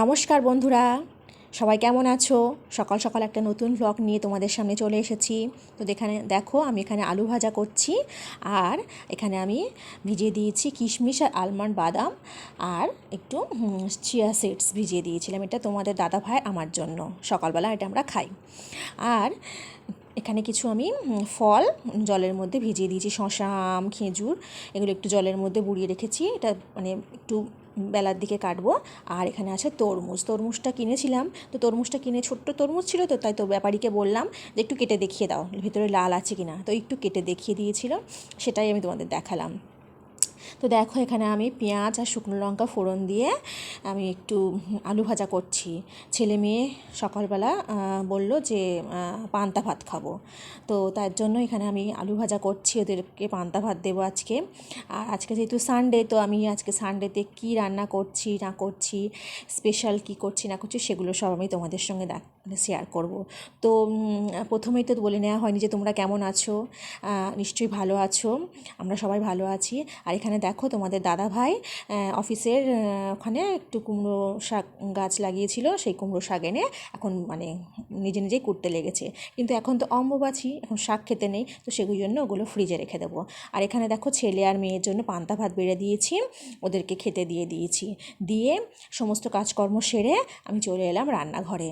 নমস্কার বন্ধুরা, সবাই কেমন আছো? সকাল সকাল একটা নতুন ব্লগ নিয়ে তোমাদের সামনে চলে এসেছি। তো এখানে দেখো, আমি এখানে আলু ভাজা করছি আর এখানে আমি ভিজিয়ে দিয়েছি কিশমিশ আর আলমন্ড বাদাম আর একটু চিয়া সিডস ভিজিয়ে দিয়েছিলাম। এটা তোমাদের দাদা ভাই আমার জন্য। সকালবেলা এটা আমরা খাই। আর এখানে কিছু আমি ফল জলের মধ্যে ভিজিয়ে দিয়েছি। শশা আম খেজুর, এগুলো একটু জলের মধ্যে বুড়িয়ে রেখেছি। এটা মানে একটু বেলার দিকে কাটবো। আর এখানে আছে তরমুজ। তরমুজটা কিনেছিলাম। তো তরমুজটা কিনে ছোট্ট তরমুজ ছিল তো, তাই তো ব্যাপারীকে বললাম যে একটু কেটে দেখিয়ে দাও, ভিতরে লাল আছে কিনা। তো একটু কেটে দেখিয়ে দিয়েছিল। সেটাই আমি তোমাদের দেখালাম। তো দেখো এখানে আমি পেঁয়াজ আর শুকনো লঙ্কা ফোড়ন দিয়ে আমি একটু আলু ভাজা করছি। ছেলে মেয়ে সকালবেলা বলল যে পান্তা ভাত খাব। তো তার জন্য এখানে আমি আলু ভাজা করছি, ওদেরকে পান্তা ভাত দেবো আজকে। আর আজকে যেহেতু সানডে তো আমি আজকে সানডেতে কী রান্না করছি, না করছি স্পেশাল কী করছি, না করছি, সেগুলো সব আমি তোমাদের সঙ্গে শেয়ার করব। তো প্রথমেই তো বলে নেওয়া হয়নি যে তোমরা কেমন আছো? নিশ্চয়ই ভালো আছো। আমরা সবাই ভালো আছি। আর এখানে দেখো তোমাদের দাদা ভাই অফিসের ওখানে একটু কুমড়ো শাক গাছ লাগিয়েছিল, সেই কুমড়ো শাক এনে এখন মানে নিজে নিজেই কুটতে লেগেছে। কিন্তু এখন তো অম্বুবাছি এখন শাক খেতে নেই, তো সেগুলোর জন্য ওগুলো ফ্রিজে রেখে দেবো। আর এখানে দেখো ছেলে আর মেয়ের জন্য পান্তা ভাত বেড়ে দিয়েছি, ওদেরকে খেতে দিয়ে দিয়েছি। দিয়ে সমস্ত কাজকর্ম সেরে আমি চলে এলাম রান্নাঘরে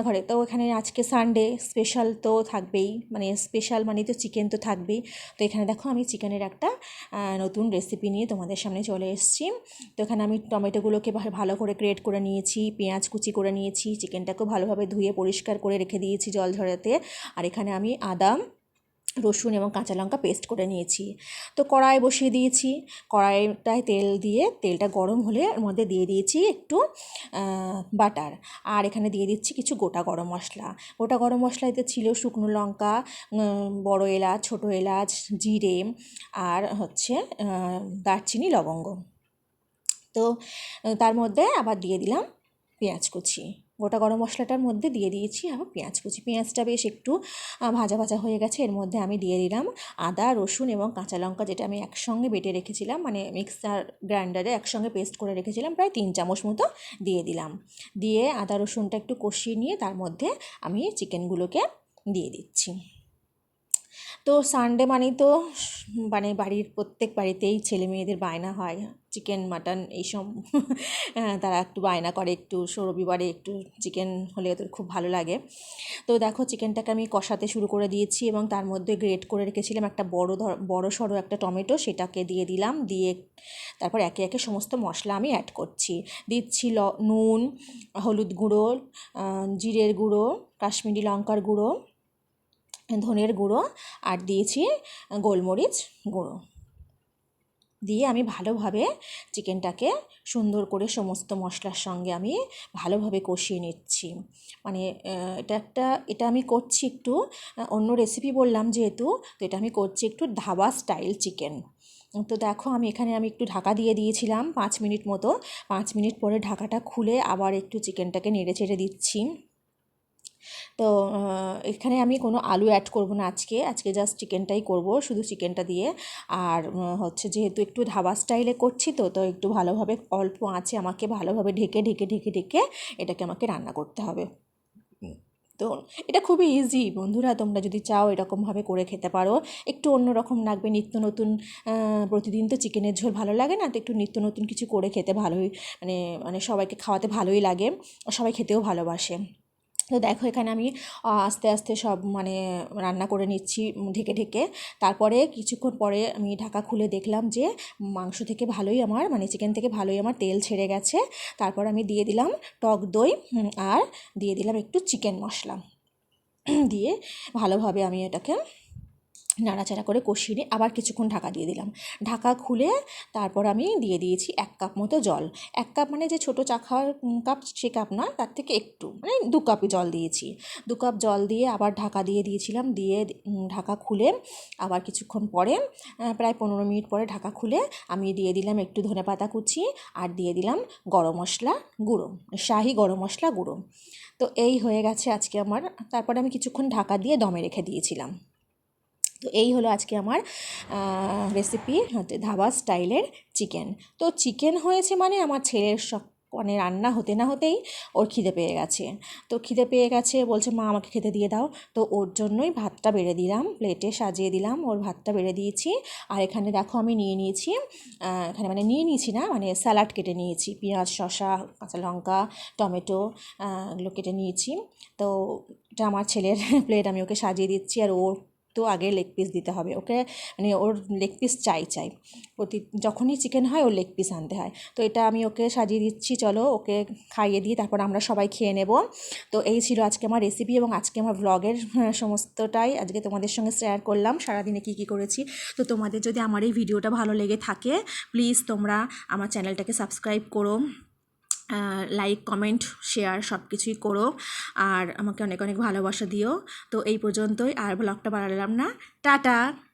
রান্নাঘরে। তো এখানে আজকে সানডে স্পেশাল তো থাকবেই মানে স্পেশাল মানে তো চিকেন তো থাকবেই। তো এখানে দেখো আমি চিকেনের একটা নতুন রেসিপি নিয়ে তোমাদের সামনে চলে এসেছি। তো এখানে আমি টমেটোগুলোকে ভালো করে গ্রেট করে নিয়েছি, পেঁয়াজ কুচি করে নিয়েছি চিকেনটাকেও ভালোভাবে ধুয়ে পরিষ্কার করে রেখে দিয়েছি জল ঝরাতে। আর এখানে আমি আদা রসুন এবং কাঁচা লঙ্কা পেস্ট করে নিয়েছি। তো কড়াই বসিয়ে দিয়েছি। কড়াইটায় তেল দিয়ে তেলটা গরম হলে এর মধ্যে দিয়ে দিয়েছি একটু বাটার। আর এখানে দিয়ে দিচ্ছি কিছু গোটা গরম মশলা। গোটা গরম মশলা মশলাতে ছিল শুকনো লঙ্কা বড় এলাচ, ছোটো এলাচ, জিরে আর হচ্ছে দারচিনি, লবঙ্গ। তো, তার মধ্যে আবার দিয়ে দিলাম পেঁয়াজ কুচি। গোটা গরম মশলাটার মধ্যে দিয়ে দিয়েছি আবার পেঁয়াজ কুচি। পেঁয়াজটা বেশ একটু ভাজা ভাজা হয়ে গেছে। এর মধ্যে আমি দিয়ে দিলাম আদা, রসুন এবং কাঁচা লঙ্কা যেটা আমি একসঙ্গে বেটে রেখেছিলাম মানে মিক্সার গ্রাইন্ডারে একসঙ্গে পেস্ট করে রেখেছিলাম, প্রায় তিন চামচ মতো দিয়ে দিলাম। দিয়ে আদা, রসুনটা একটু কষিয়ে নিয়ে তার মধ্যে আমি চিকেনগুলোকে দিয়ে দিচ্ছি। তো সানডে মানেই তো মানে বাড়ির প্রত্যেক বাড়িতেই ছেলে মেয়েদের বায়না হয়। চিকেন মাটন এইসব। তারা একটু বায়না করে, একটু রবিবারে একটু চিকেন হলে ওদের খুব ভালো লাগে। তো দেখো চিকেনটাকে আমি কষাতে শুরু করে দিয়েছি এবং তার মধ্যে গ্রেট করে রেখেছিলাম একটা বড় ধর, বড় সড়ো একটা টমেটো, সেটাকে দিয়ে দিলাম। দিয়ে তারপর একে একে সমস্ত মশলা আমি অ্যাড করছি। দিচ্ছি নুন, হলুদ গুঁড়ো জিরের গুঁড়ো, কাশ্মীরি লঙ্কার গুঁড়ো ধনের গুঁড়ো আর দিয়েছি গোলমরিচ গুঁড়ো। দিয়ে আমি ভালোভাবে চিকেনটাকে সুন্দর করে সমস্ত মশলার সঙ্গে আমি ভালোভাবে কষিয়ে নিচ্ছি। মানে এটা একটা, এটা আমি করছি একটু অন্য রেসিপি বললাম যেহেতু, তো এটা আমি করছি একটু ধাবা স্টাইল চিকেন তো দেখো, আমি এখানে আমি একটু ঢাকা দিয়ে দিয়েছিলাম পাঁচ মিনিট মতো। পাঁচ মিনিট পরে ঢাকাটা খুলে আবার একটু চিকেনটাকে নেড়ে চেড়ে দিচ্ছি। তো এখানে আমি কোনো আলু অ্যাড করব না আজকে। আজকে জাস্ট চিকেনটাই করব শুধু চিকেনটা দিয়ে। আর হচ্ছে যেহেতু একটু ধাবা স্টাইলে করছি তো তো একটু ভালোভাবে অল্প আঁচে আমাকে ভালোভাবে ঢেকে ঢেকে ঢেকে ঢেকে এটাকে আমাকে রান্না করতে হবে। তো এটা খুবই ইজি বন্ধুরা তোমরা যদি চাও এরকমভাবে করে খেতে পারো। একটু অন্যরকম লাগবে নিত্য নতুন প্রতিদিন তো চিকেনের ঝোল ভালো লাগে না তো একটু নিত্য নতুন কিছু করে খেতে ভালোই মানে মানে সবাইকে খাওয়াতে ভালোই লাগে সবাই খেতেও ভালোবাসে। তো দেখো এখানে আমি আস্তে আস্তে সব মানে রান্না করে নিচ্ছি ঢেকে ঢেকে। তারপরে কিছুক্ষণ পরে আমি ঢাকা খুলে দেখলাম যে মাংস থেকে ভালোই আমার মানে চিকেন থেকে ভালোই আমার তেল ছেড়ে গেছে। তারপর আমি দিয়ে দিলাম টক দই আর দিয়ে দিলাম একটু চিকেন মশলা। দিয়ে ভালোভাবে আমি এটাকে নাড়াচাড়া করে কষিয়ে নিয়ে আবার কিছুক্ষণ ঢাকা দিয়ে দিলাম। ঢাকা খুলে তারপর আমি দিয়ে দিয়েছি এক কাপ মতো জল। এক কাপ মানে যে ছোটো চা খাওয়ার কাপ, সে কাপ নয় তার থেকে একটু মানে দু কাপই জল দিয়েছি। দু কাপ জল দিয়ে আবার ঢাকা দিয়ে দিয়েছিলাম, দিয়ে ঢাকা খুলে আবার কিছুক্ষণ পরে প্রায় পনেরো মিনিট পরে ঢাকা খুলে আমি দিয়ে দিলাম একটু ধনে পাতা কুচি আর দিয়ে দিলাম গরম মশলা গুঁড়ো, শাহি গরম মশলা গুঁড়ো। তো এই হয়ে গেছে আজকে আমার। তারপরে আমি কিছুক্ষণ ঢাকা দিয়ে দমে রেখে দিয়েছিলাম। তো এই হলো আজকে আমার রেসিপি ধাবা স্টাইলের চিকেন তো চিকেন হয়েছে মানে আমার ছেলের সব মানে রান্না হতে না হতেই ওর খিদে পেয়ে গেছে। তো খিদে পেয়ে গেছে, বলছে, মা, আমাকে খেতে দিয়ে দাও। তো ওর জন্যই ভাতটা বেড়ে দিলাম প্লেটে সাজিয়ে দিলাম, ওর ভাতটা বেড়ে দিয়েছি। আর এখানে দেখো আমি নিয়ে নিয়েছি এখানে মানে নিয়ে নিয়েছি না মানে স্যালাড কেটে নিয়েছি, পেঁয়াজ, শসা, কাঁচা লঙ্কা, টমেটো এগুলো কেটে নিয়েছি। তো এটা আমার ছেলের প্লেট আমি ওকে সাজিয়ে দিচ্ছি, আর ওর তো আগে লেগ পিস দিতে হবে। ওকে মানে ওর লেগ পিস চাই চাই। প্রতি, যখনই চিকেন হয়, ওর লেগ পিস আনতে হয়। তো এটা আমি ওকে সাজিয়ে দিচ্ছি, চলো ওকে খাইয়ে দিই তারপর আমরা সবাই খেয়ে নেব। তো এই ছিল আজকে আমার রেসিপি এবং আজকে আমার ব্লগের সমস্তটাই আজকে তোমাদের সঙ্গে শেয়ার করলাম। সারাদিনে কী কী করেছি? তো তোমাদের যদি আমার এই ভিডিওটা ভালো লেগে থাকে প্লিজ তোমরা আমার চ্যানেলটাকে সাবস্ক্রাইব করো। লাইক কমেন্ট শেয়ার সব কিছুই করো। আর আমাকে অনেক অনেক ভালোবাসা দিও। তো এই পর্যন্তই। আর ব্লগটা বাড়ালাম না। টাটা!